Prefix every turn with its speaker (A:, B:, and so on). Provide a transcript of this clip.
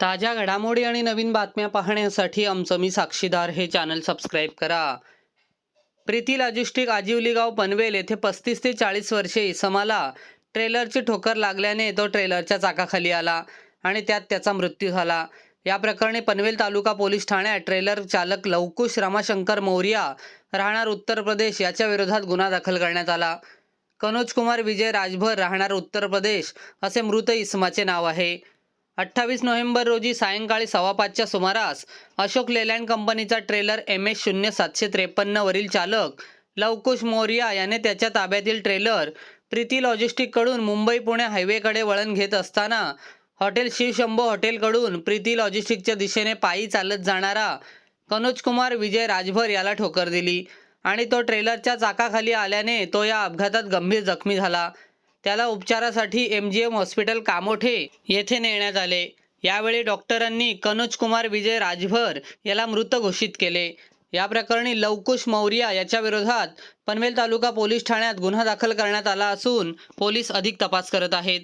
A: ताज्या घडामोडी आणि नवीन बातम्या पाहण्यासाठी आमचं मी साक्षीदार हे चॅनल सबस्क्राईब करा. प्रीती लॉजिस्टिक आजिवलीगाव पनवेल येथे पस्तीस ते चाळीस वर्षे इसमाला ट्रेलरची ठोकर लागल्याने तो ट्रेलरच्या चाकाखाली आला आणि त्यात त्याचा मृत्यू झाला. या प्रकरणी पनवेल तालुका पोलीस ठाण्यात ट्रेलर चालक लवकुश रमाशंकर मौर्या राहणार उत्तर प्रदेश याच्या विरोधात गुन्हा दाखल करण्यात आला. कनोज कुमार विजय राजभर राहणार उत्तर प्रदेश असे मृत इसमाचे नाव आहे. अठ्ठावीस नोव्हेंबर रोजी सायंकाळी सव्वा पाचच्या सुमारास अशोक लेलँड कंपनीचा ट्रेलर एम एस शून्य सातशे त्रेपन्नवरील चालक लवकुश मोरिया याने त्याच्या ताब्यातील ट्रेलर प्रीती लॉजिस्टिककडून मुंबई पुणे हायवेकडे वळण घेत असताना हॉटेल शिवशंभो हॉटेलकडून प्रीती लॉजिस्टिकच्या दिशेने पायी चालत जाणारा कनोज कुमार विजय राजभर याला ठोकर दिली आणि तो ट्रेलरच्या चाकाखाली आल्याने तो या अपघातात गंभीर जखमी झाला. त्याला उपचारासाठी M G M hospital Kamothe येथे नेण्यात आले. यावेळी डॉक्टरांनी कनोज कुमार विजय राजभर याला मृत घोषित केले. या प्रकरणी लवकुश मौर्या याच्या विरोधात पनवेल तालुका पोलीस ठाण्यात गुन्हा दाखल करण्यात आला असून पोलीस अधिक तपास करत आहेत.